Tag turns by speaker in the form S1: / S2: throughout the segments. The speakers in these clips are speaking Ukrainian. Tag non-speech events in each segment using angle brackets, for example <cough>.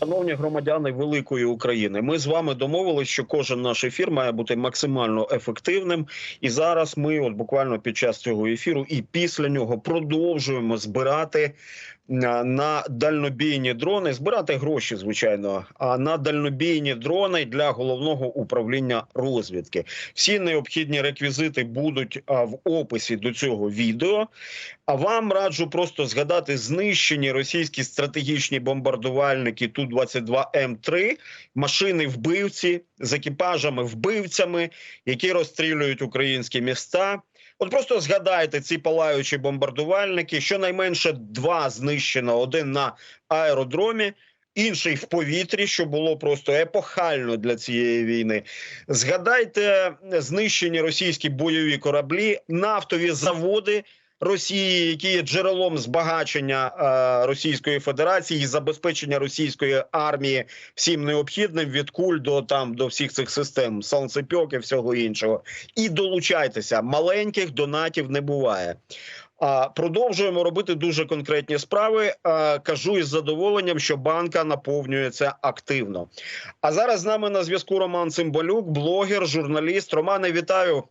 S1: Шановні громадяни великої України, ми з вами домовились, що кожен наш ефір має бути максимально ефективним. І зараз ми, от буквально під час цього ефіру, і після нього продовжуємо збирати на дальнобійні дрони, збирати гроші, звичайно, а на дальнобійні дрони для головного управління розвідки. Всі необхідні реквізити будуть в описі до цього відео. А вам раджу просто згадати знищені російські стратегічні бомбардувальники ту 22 м 3 машини вбивці з екіпажами вбивцями, які розстрілюють українські міста. От просто згадайте ці палаючі бомбардувальники. Щонайменше два знищено: один на аеродромі. Інший в повітрі, що було просто епохально для цієї війни. Згадайте знищені російські бойові кораблі, нафтові заводи Росії, які є джерелом збагачення е, Російської Федерації і забезпечення російської армії всім необхідним від куль до там до всіх цих систем, сонцепьок і всього іншого. І долучайтеся. Маленьких донатів не буває. А продовжуємо робити дуже конкретні справи. А, кажу із задоволенням, що банка наповнюється активно. А зараз з нами на зв'язку Роман Цимбалюк, блогер, журналіст. Романе, вітаю.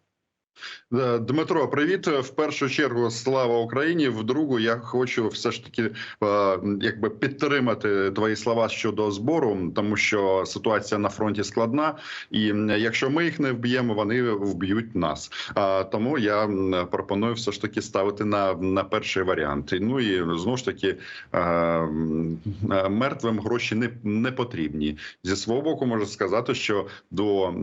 S2: Е, Дмитро, привіт. В першу чергу слава Україні. В другу я хочу все ж таки е, якби підтримати твої слова щодо збору, тому що ситуація на фронті складна, і якщо ми їх не вб'ємо, вони вб'ють нас. Тому я пропоную все ж таки ставити на, на перший варіант. Ну і знову ж таки е, мертвим гроші не, не потрібні. Зі свого боку можу сказати, що до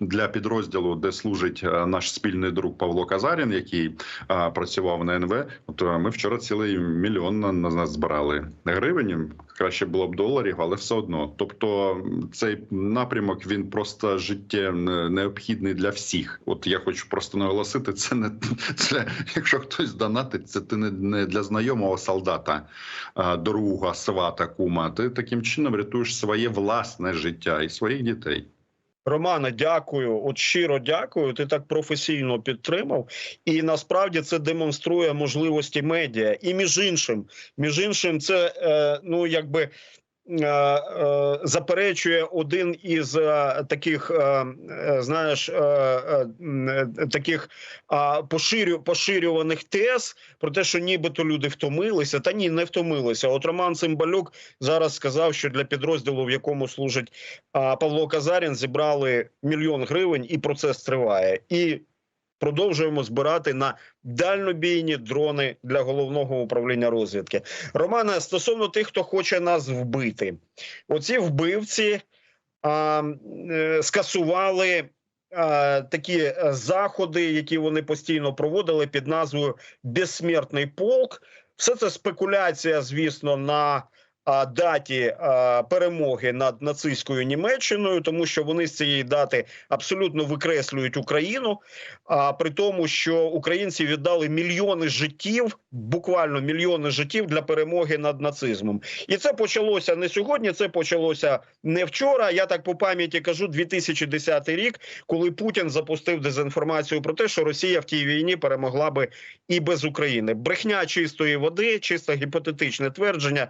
S2: для підрозділу, де служить наш спільний друг Павло Казарін, який а, працював на НВ. От ми вчора цілий мільйон на, на нас збирали гривень. Краще було б доларів, але все одно. Тобто, цей напрямок він просто життя необхідний для всіх. От я хочу просто наголосити, це не це, якщо хтось донатить, це ти не, не для знайомого солдата, друга, свата, кума. Ти таким чином рятуєш своє власне життя і своїх дітей.
S1: Романе, дякую. От щиро дякую. Ти так професійно підтримав, і насправді це демонструє можливості медіа. І між іншим, між іншим, це е, ну якби. Е, е, Заперечує один із е, таких, знаєш, таких поширюваних тез про те, що нібито люди втомилися. Та ні, не втомилися. От Роман Цимбалюк зараз сказав, що для підрозділу, в якому служить Павло Казарін, зібрали мільйон гривень, і процес триває. І продовжуємо збирати на дальнобійні дрони для головного управління розвідки. Романе, стосовно тих, хто хоче нас вбити, оці вбивці а, е, скасували. Такі е, заходи, які вони постійно проводили під назвою Безсмертний полк, все це спекуляція, звісно, на даті а, перемоги над нацистською Німеччиною, тому що вони з цієї дати абсолютно викреслюють Україну. А при тому, що українці віддали мільйони життів, буквально мільйони життів для перемоги над нацизмом, і це почалося не сьогодні. Це почалося не вчора. Я так по пам'яті кажу, 2010 рік, коли Путін запустив дезінформацію про те, що Росія в тій війні перемогла би і без України. Брехня чистої води, чисто гіпотетичне твердження,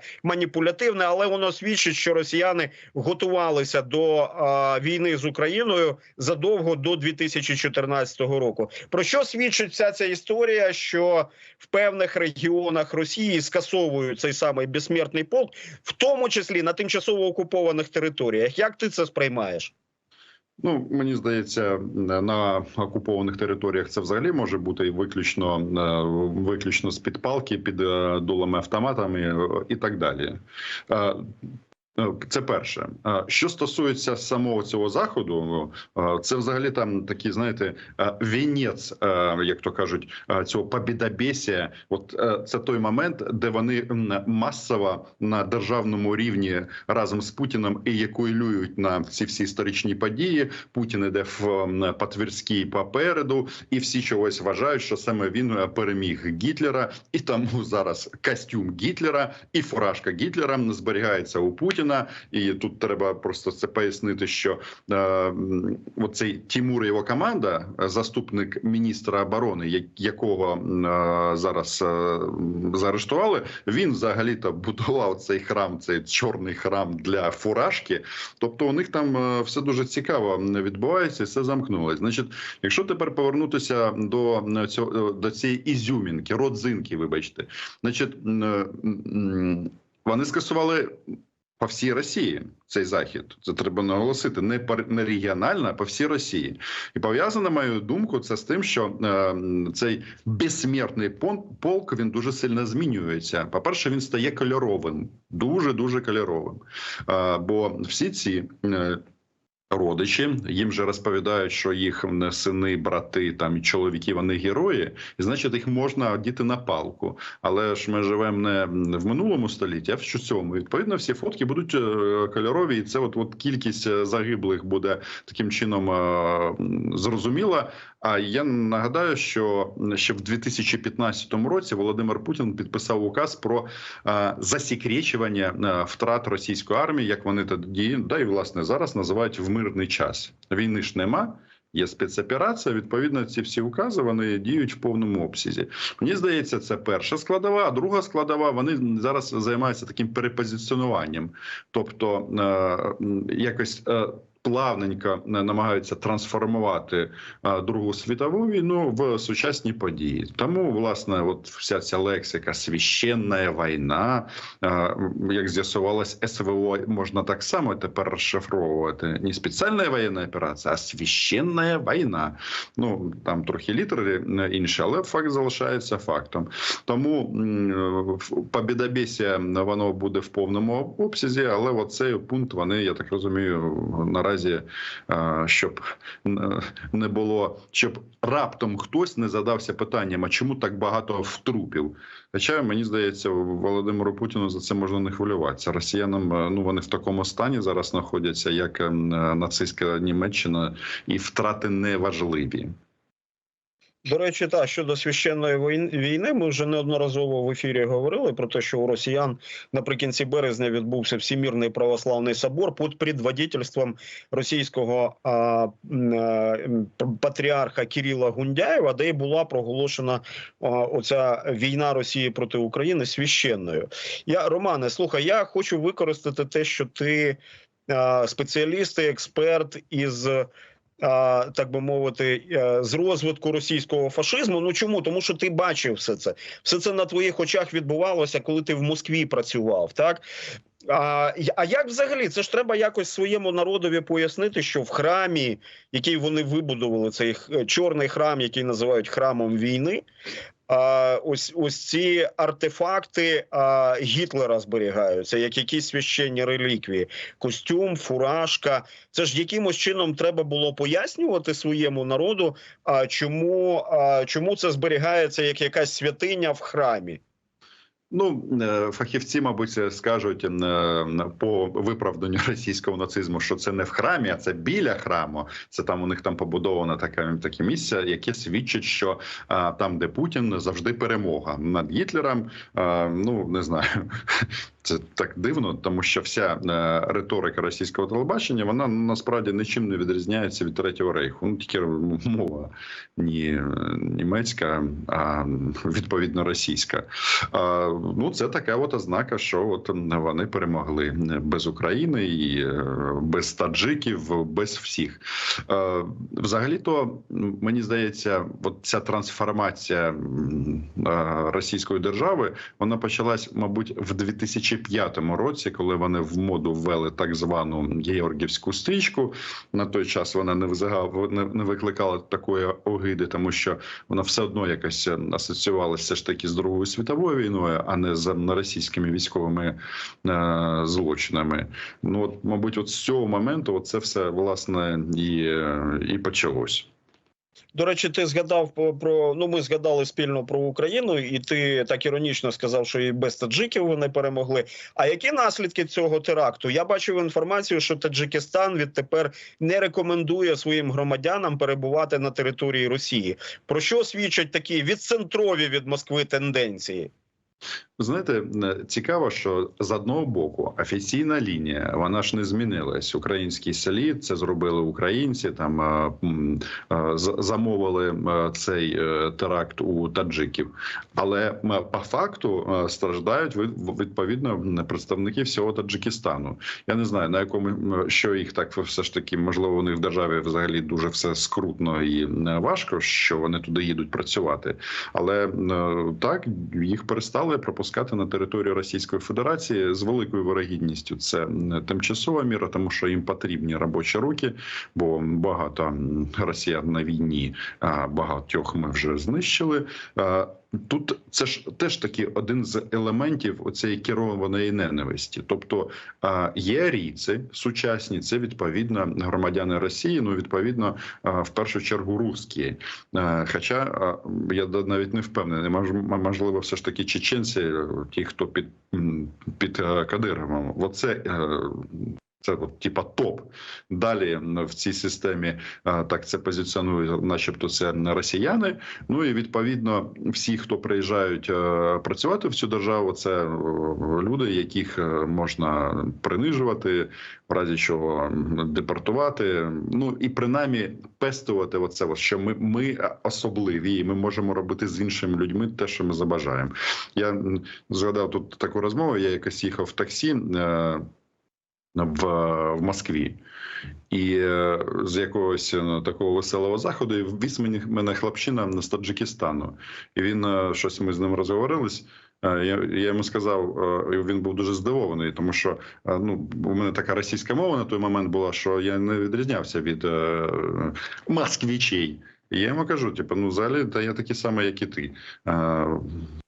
S1: маніпулятивне, але воно свідчить, що росіяни готувалися до а, війни з Україною задовго до 2014 року. Про що свідчить вся ця історія? Що в певних регіонах Росії скасовують цей самий безсмертний полк, в тому числі на тимчасово окупованих територіях. Як ти це сприймаєш?
S2: Ну мені здається, на окупованих територіях це взагалі може бути виключно е, виключно з під палки, під е, дулами автоматами е, і так далі. Це перше, що стосується самого цього заходу, це взагалі там такий, знаєте, вінець, як то кажуть, цього побідобєсія. От це той момент, де вони масово на державному рівні разом з Путіним еякулюють на ці всі історичні події. Путін іде в Патвірській попереду, і всі чогось вважають, що саме він переміг Гітлера, і тому зараз костюм Гітлера і фуражка Гітлера зберігається у Путіна. Путіна, і тут треба просто це пояснити, що е, оцей Тімур і його команда, е, заступник міністра оборони, якого е, зараз е, заарештували, він взагалі-то будував цей храм, цей чорний храм для фуражки. Тобто у них там е, все дуже цікаво відбувається, і все замкнулось. Значить, якщо тепер повернутися до е, цього до цієї ізюмінки, родзинки, вибачте, значить, вони скасували. По всій Росії цей захід це треба наголосити не не регіонально, а по всій Росії, і пов'язано, мою думку, це з тим, що е, цей безсмертний полк він дуже сильно змінюється. По перше, він стає кольоровим, дуже дуже кольоровим. Е, бо всі ці е, родичі їм же розповідають, що їх сини, брати там і чоловіки, вони герої, і значить їх можна одіти на палку. Але ж ми живемо не в минулому столітті, а в цьому. Відповідно, всі фотки будуть е, кольорові, і це от, от кількість е, загиблих буде таким чином е, зрозуміла. А я нагадаю, що ще в 2015 році Володимир Путін підписав указ про засекречування е, втрат російської армії, як вони тоді, да і власне зараз називають в мирний час. Війни ж нема. Є спецоперація. Відповідно, ці всі укази вони діють в повному обсязі. Мені здається, це перша складова. А друга складова вони зараз займаються таким перепозиціонуванням, тобто е, якось. е, Плавненько е, намагаються трансформувати е, Другу світову війну в сучасні події. Тому, власне, от вся ця лексика священна війна, е, як з'ясувалось, СВО можна так само тепер розшифровувати. Не спеціальна воєнна операція, а священна війна. Ну там трохи літери інші, але факт залишається фактом. Тому побідобєсія воно буде в повному обсязі, але оцей пункт вони, я так розумію, наразі, е, щоб не було, щоб раптом хтось не задався питанням, а чому так багато втрупів. Хоча мені здається, Володимиру Путіну за це можна не хвилюватися. Росіянам е, ну вони в такому стані зараз знаходяться, як е, нацистська Німеччина, і втрати неважливі.
S1: До речі, та щодо священної війни, ми вже неодноразово в ефірі говорили про те, що у росіян наприкінці березня відбувся всімірний православний собор під предводительством російського а, а, патріарха Кирила Гундяєва, де й була проголошена а, оця війна Росії проти України священною. Я Романе, слухай, я хочу використати те, що ти а, спеціаліст і експерт із так би мовити, е, з розвитку російського фашизму. Ну чому? Тому що ти бачив все це. Все це на твоїх очах відбувалося, коли ти в Москві працював. Так а, а як взагалі це ж треба якось своєму народові пояснити, що в храмі, який вони вибудували, цей чорний храм, який називають храмом війни. А, ось ось ці артефакти а, Гітлера зберігаються, як якісь священні реліквії, костюм, фуражка. Це ж якимось чином треба було пояснювати своєму народу, а чому, а, чому це зберігається як якась святиня в храмі.
S2: Ну, е, фахівці, мабуть, скажуть е, по виправданню <laughs> російського нацизму, що це не в храмі, а це біля храму. Це там у них там побудовано таке таке місце, яке свідчить, що а, там, де Путін, завжди перемога над Гітлером. Ну не знаю. <laughs> Це так дивно, тому що вся е, риторика російського телебачення вона насправді нічим не відрізняється від третього рейху. Ну тільки мова ні е, німецька, а відповідно російська. А, ну це така от ознака, що от вони перемогли без України і е, без таджиків, без всіх. Е, Взагалі-то мені здається, от ця трансформація е, російської держави вона почалась, мабуть, в 2005 році, коли вони в моду ввели так звану георгівську стрічку. На той час вона не взагав, не, викликала такої огиди, тому що вона все одно якось асоціювалася ж таки з Другою світовою війною, а не з російськими військовими е, злочинами. Ну от, мабуть, от з цього моменту от це все власне і, е, і почалось.
S1: До речі, ти згадав про- ну ми згадали спільно про Україну, і ти так іронічно сказав, що і без таджиків вони перемогли. А які наслідки цього теракту? Я бачив інформацію, що Таджикистан відтепер не рекомендує своїм громадянам перебувати на території Росії. Про що свідчать такі відцентрові від Москви тенденції?
S2: Знаєте, е, цікаво, що з одного боку офіційна лінія вона ж не змінилась. Український слід це зробили українці. Там е, е, замовили цей теракт у таджиків, але по факту страждають від- відповідно представники всього Таджикистану. Я не знаю на якому що їх так все ж таки можливо. Них в державі взагалі дуже все скрутно і важко, що вони туди їдуть працювати. Але так їх перестали пропускати на територію Російської Федерації з великою вирогідністю. Це тимчасова міра, тому що їм потрібні робочі руки, бо багато росіян на війні, багатьох ми вже знищили. Е, Тут це ж теж таки один з елементів оцієї керованої ненависті. Тобто е, є арійці сучасні, це відповідно громадяни Росії. Ну відповідно, е, в першу чергу русські. Е, Хоча е, я навіть не впевнений, можливо, все ж таки чеченці, е, ті, хто під, під е, Кадировим, оце. Це от, типа топ. Далі в цій системі так це позиціонує, начебто, це росіяни. Ну і відповідно, всі, хто приїжджають е, працювати в цю державу, це е, люди, яких е, можна принижувати, в разі чого депортувати. Ну і принаймні пестувати оце, що ми, ми особливі, і ми можемо робити з іншими людьми те, що ми забажаємо. Я згадав тут таку розмову. Я якось їхав в таксі. В, в Москві, і е, з якогось е, такого веселого заходу і віз мені мене хлопчина з Таджикистану. І він е, щось ми з ним розговорились. Я, я йому сказав, він був дуже здивований, тому що ну у мене така російська мова на той момент була, що я не відрізнявся від е, москвичей. І я йому кажу: типу, ну взагалі, та я такий самий, як і ти,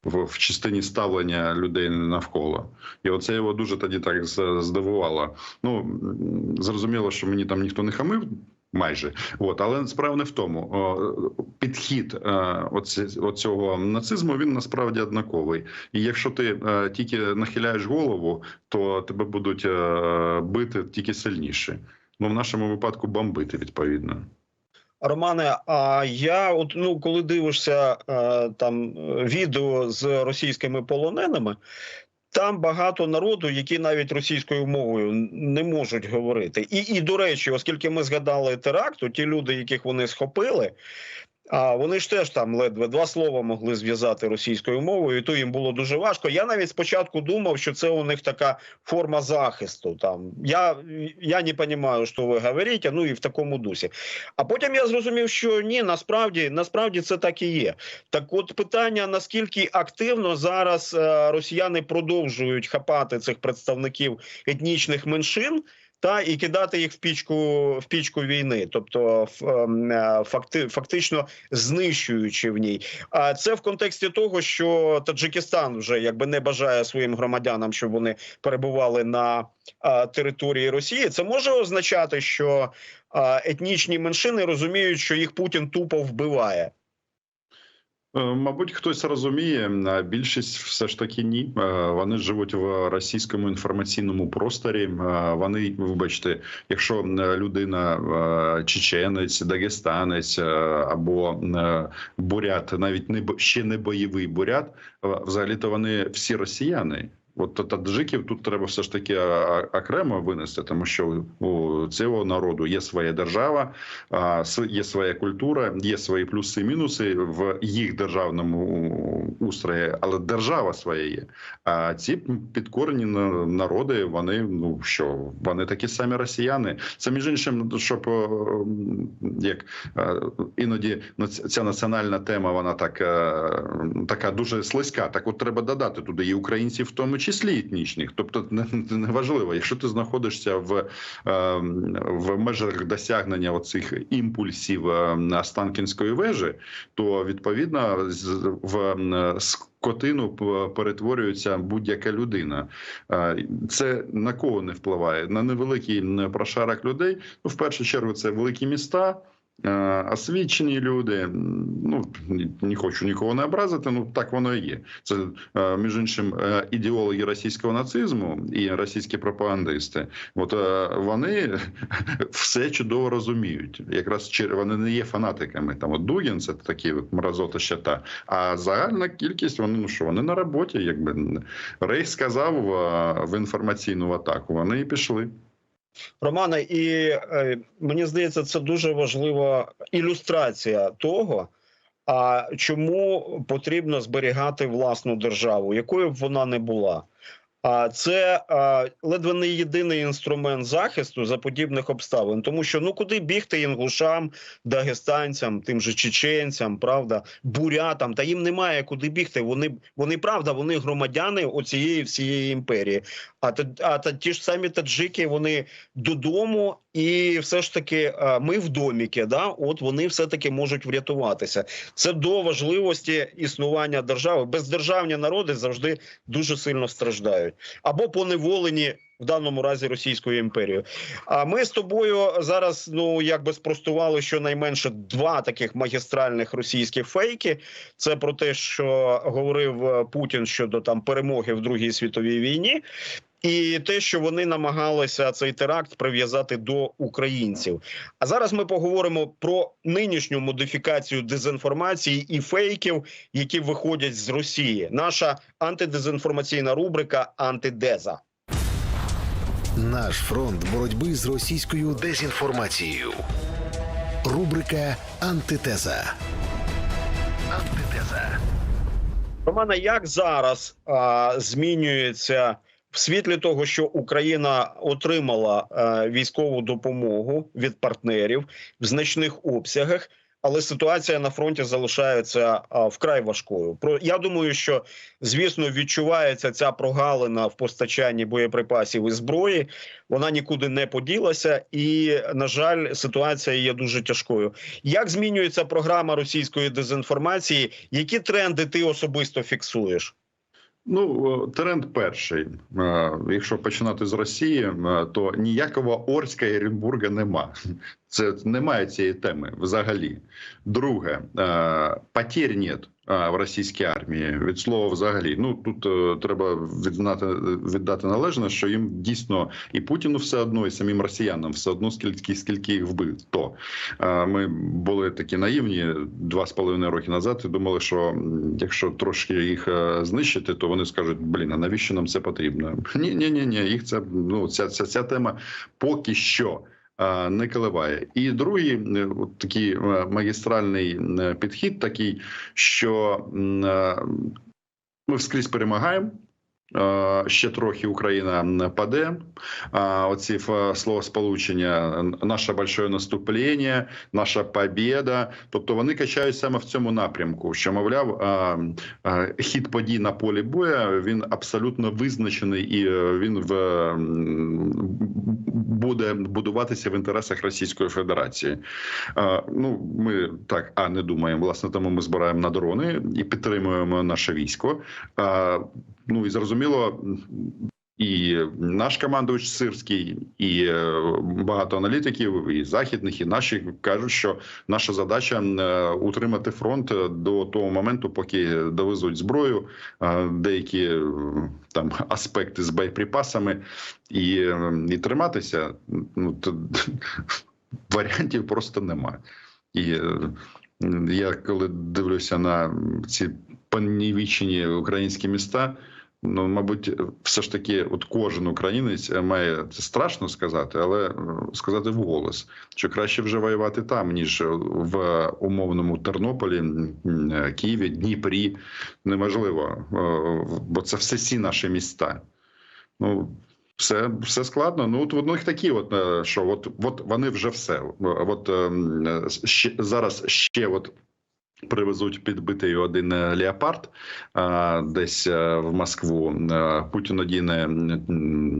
S2: в, частині ставлення людей навколо. І оце його дуже тоді так здивувало. Ну зрозуміло, що мені там ніхто не хамив. Майже от, але справа не в тому. Підхід е, оцього нацизму він насправді однаковий. І якщо ти е, тільки нахиляєш голову, то тебе будуть е, бити тільки сильніше. Ну в нашому випадку бомбити відповідно.
S1: Романе, а я от ну коли дивишся е, там відео з російськими полоненими, там багато народу, які навіть російською мовою не можуть говорити. І, і до речі, оскільки ми згадали теракт, ті люди, яких вони схопили. А вони ж теж там ледве два слова могли зв'язати російською мовою, і то їм було дуже важко. Я навіть спочатку думав, що це у них така форма захисту. Там я, я не розумію, що ви говорите, ну і в такому дусі. А потім я зрозумів, що ні, насправді насправді це так і є. Так, от питання: наскільки активно зараз е, росіяни продовжують хапати цих представників етнічних меншин. Та і кидати їх в пічку в пічку війни, тобто ем, е, факти, фактично знищуючи в ній. А це в контексті того, що Таджикистан вже якби не бажає своїм громадянам, щоб вони перебували на території Росії. Це може означати, що етнічні меншини розуміють, що їх Путін тупо вбиває.
S2: Е, Мабуть, хтось розуміє, а більшість все ж таки ні. Е, Вони живуть в російському інформаційному просторі. Вони, вибачте, якщо людина е, чеченець, дагестанець або бурят, навіть не ще не бойовий бурят, взагалі то вони всі росіяни. От таджиків тут треба все ж таки окремо винести, тому що у цього народу є своя держава, є своя культура, є свої плюси і мінуси в їх державному устрої, але держава своя є. А ці підкорені народи, вони ну що вони такі самі росіяни. Це між іншим, щоб е, як е, іноді ця національна тема, вона так е, така дуже слизька. Так, от треба додати туди і українців, в тому числі етнічних. Тобто, не, не якщо ти знаходишся в, е, в межах досягнення оцих імпульсів е, Останкінської вежі, то відповідно в е, скотину п- перетворюється будь-яка людина. Е, Це на кого не впливає? На невеликий прошарок людей. Ну, в першу чергу, це великі міста. Е, освічені люди. Ну не хочу нікого не образити. Ну так воно і є. Це е, між іншим е, ідеологи російського нацизму і російські пропагандисти. От вони <laughs> все чудово розуміють. Якраз вони не є фанатиками. Там от Дугін, це такі от мразота щата. А загальна кількість вони ну що вони на роботі. Якби Рейх сказав в інформаційну атаку. Вони і пішли.
S1: Романе, і е, мені здається, це дуже важлива ілюстрація того, а чому потрібно зберігати власну державу, якою б вона не була. Це ледве не єдиний інструмент захисту за подібних обставин, тому що ну куди бігти інгушам, дагестанцям, тим же чеченцям, правда, бурятам, та їм немає куди бігти. Вони вони правда, вони громадяни оцієї всієї імперії. А та, а та ті ж самі таджики, вони додому, і все ж таки ми в доміки. Да, от вони все таки можуть врятуватися. Це до важливості існування держави. Бездержавні народи завжди дуже сильно страждають або поневолені в даному разі Російською імперією. А ми з тобою зараз ну якби спростували щонайменше два таких магістральних російських фейки. Це про те, що говорив е, Путін щодо там перемоги в Другій світовій війні. І те, що вони намагалися цей теракт прив'язати до українців. А зараз ми поговоримо про нинішню модифікацію дезінформації і фейків, які виходять з Росії. Наша антидезінформаційна рубрика Антидеза.
S3: Наш фронт боротьби з російською дезінформацією. Рубрика Антитеза. Антитеза.
S1: Романа, як зараз а, змінюється в світлі того, що Україна отримала а, військову допомогу від партнерів в значних обсягах, але ситуація на фронті залишається вкрай важкою. Про я думаю, що звісно відчувається ця прогалина в постачанні боєприпасів і зброї. Вона нікуди не поділася, і на жаль, ситуація є дуже тяжкою. Як змінюється програма російської дезінформації? Які тренди ти особисто фіксуєш?
S2: Ну, е, тренд перший. Е, Якщо починати з Росії, е, то ніякого Орська і Оренбурга нема. Це немає цієї теми взагалі. Друге, потерь нет в російській армії. Від слова взагалі. Ну тут е, треба відзнати, віддати належне, що їм дійсно і Путіну все одно, і самим росіянам все одно, скільки скільки їх вбив. То е, ми були такі наївні два з половиною роки назад. І думали, що якщо трошки їх е, знищити, то вони скажуть: блін, а навіщо нам це потрібно? Ні, ні, ні, ні. Їх це ну ця, ця, ця тема поки що. Не коливає, і другий е, от такий е, магістральний е, підхід, такий, що ми вскрізь перемагаємо. Е, Ще трохи Україна паде. Оці ф- словосполучення наше большое наступлення, наша побєда. Тобто вони качають саме в цьому напрямку, що мовляв, а, хід подій на полі боя він абсолютно визначений і е, він в буде будуватися в інтересах Російської Федерації. Ну ми так а не думаємо. Власне, тому ми збираємо на дрони і підтримуємо наше військо. Ну і зрозуміло. І наш командувач Сирський, і е, багато аналітиків, і західних, і наші кажуть, що наша задача е, утримати фронт до того моменту, поки довезуть зброю, е, деякі там аспекти з боєприпасами, і, і триматися. Ну то <laughs> варіантів просто немає. І я коли дивлюся на ці понівічені українські міста. Ну, мабуть, все ж таки, от кожен українець має це страшно сказати, але е, сказати вголос, що краще вже воювати там, ніж в умовному Тернополі, Києві, Дніпрі. Неможливо, е, бо це все всі наші міста. Ну, все, все складно. Ну, от в них такі, от е, що от, от вони вже все. От ем, ще зараз ще от. Привезуть підбитий один е, леопард а, десь е, в Москву. Е, Путін одіне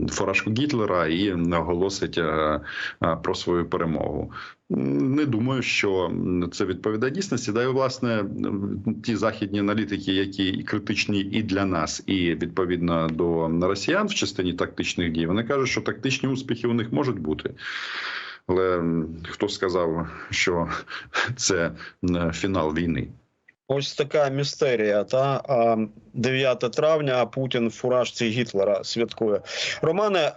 S2: фуражку Гітлера і оголосить е, е, про свою перемогу. Не думаю, що це відповідає дійсності. Да, і власне ті західні аналітики, які критичні і для нас, і відповідно до росіян в частині тактичних дій, вони кажуть, що тактичні успіхи у них можуть бути. Але хто сказав, що <laughs> це фінал війни?
S1: Ось така містерія. Та 9 травня, а Путін в фуражці Гітлера святкує. Романе,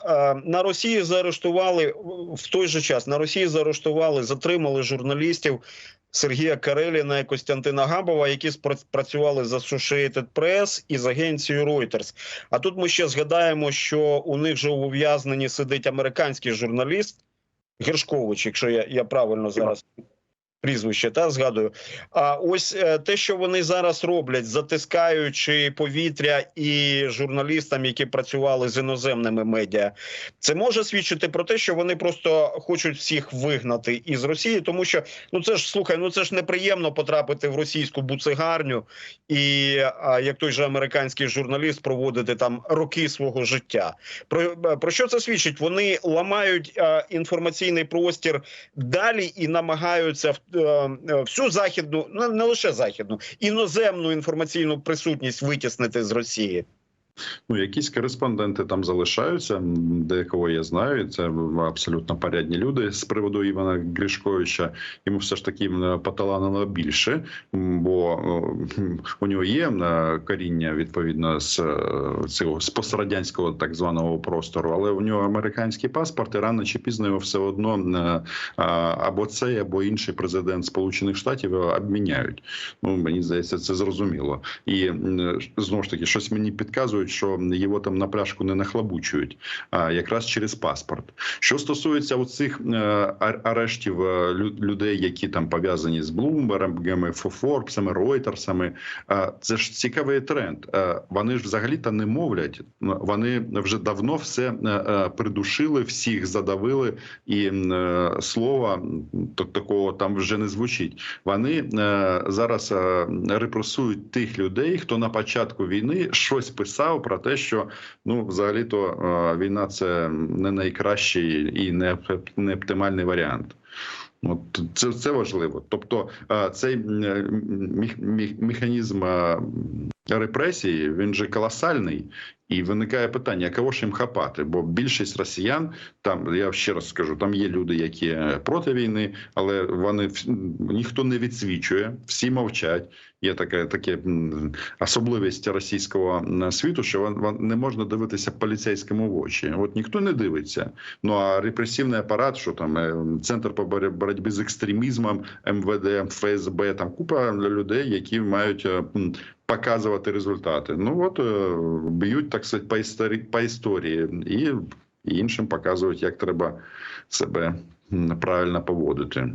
S1: на Росії заарештували в той же час. На Росії заарештували, затримали журналістів Сергія Кареліна і Костянтина Габова, які спра- працювали з Associated Press і з агенцією Reuters. А тут ми ще згадаємо, що у них же ув'язненні сидить американський журналіст Гершкович, якщо я, я правильно зараз прізвище та згадую. А ось е, те, що вони зараз роблять, затискаючи повітря і журналістам, які працювали з іноземними медіа, це може свідчити про те, що вони просто хочуть всіх вигнати із Росії, тому що ну це ж слухай, ну це ж неприємно потрапити в російську буцегарню, і як той же американський журналіст проводити там роки свого життя. Про, про що це свідчить? Вони ламають а, інформаційний простір далі і намагаються в- е, е, всю західну, ну не лише західну, іноземну інформаційну присутність витіснити з Росії.
S2: Ну, якісь кореспонденти там залишаються, деякого я знаю. Це абсолютно порядні люди з приводу Івана Гришковича. Йому все ж таки поталанило більше, бо у нього є коріння відповідно з е, цього з пострадянського так званого простору, але у нього американський паспорт, і рано чи пізно його все одно е, або цей, або інший президент Сполучених Штатів обміняють. Ну мені здається, це зрозуміло. І м, знову ж таки, щось мені підказують, що його там на пляшку не нахлабучують, а якраз через паспорт. Що стосується оцих е, арештів е, людей, які там пов'язані з Блумбергами, Форбсами, Ройтерсами, це ж цікавий тренд. Е, Вони ж взагалі-то не мовлять. Вони вже давно все придушили, всіх задавили, і слова такого там вже не звучить. Вони зараз репресують тих людей, хто на початку війни щось писав про те, що ну взагалі то е, війна це не найкращий і не, не оптимальний варіант. От це, це важливо. Тобто е, цей е, механізм репресії він же колосальний. І виникає питання, кого ж їм хапати? Бо більшість росіян там я ще раз скажу, там є люди, які проти війни, але вони ніхто не відсвічує, всі мовчать. Є таке таке особливість російського світу, що вон не можна дивитися поліцейському в очі. От ніхто не дивиться. Ну а репресивний апарат, що там е, центр по боротьбі з екстремізмом, МВД, ФСБ, там купа людей, які мають е, показувати результати. Ну от е, б'ють так сказати, по історії, по історії і, іншим показують, як треба себе правильно поводити.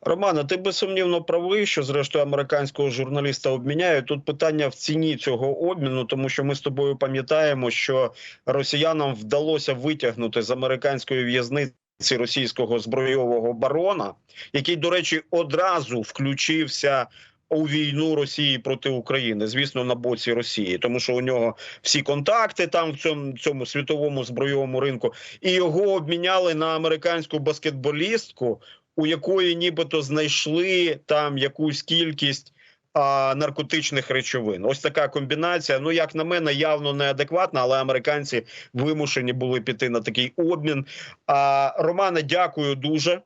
S1: Романе, ти безсумнівно правий, що зрештою американського журналіста обміняють. Тут питання в ціні цього обміну, тому що ми з тобою пам'ятаємо, що росіянам вдалося витягнути з американської в'язниці російського збройового барона, який, до речі, одразу включився. У війну Росії проти України, звісно, на боці Росії, тому що у нього всі контакти там в цьому цьому світовому збройовому ринку, і його обміняли на американську баскетболістку, у якої нібито знайшли там якусь кількість наркотичних речовин. Ось така комбінація. Ну, як на мене, явно неадекватна, але американці вимушені були піти на такий обмін. А, Романе, дякую дуже.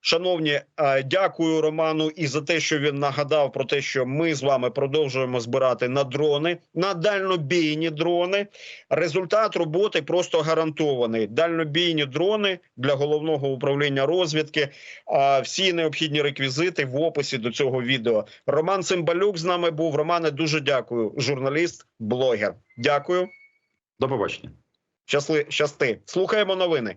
S1: Шановні, е, дякую Роману і за те, що він нагадав про те, що ми з вами продовжуємо збирати на дрони, на дальнобійні дрони. Результат роботи просто гарантований. Дальнобійні дрони для головного управління розвідки. А всі необхідні реквізити в описі до цього відео. Роман Цимбалюк з нами був. Романе, дуже дякую. Журналіст, блогер. Дякую.
S2: До побачення.
S1: Щасли, щасти. Слухаємо новини.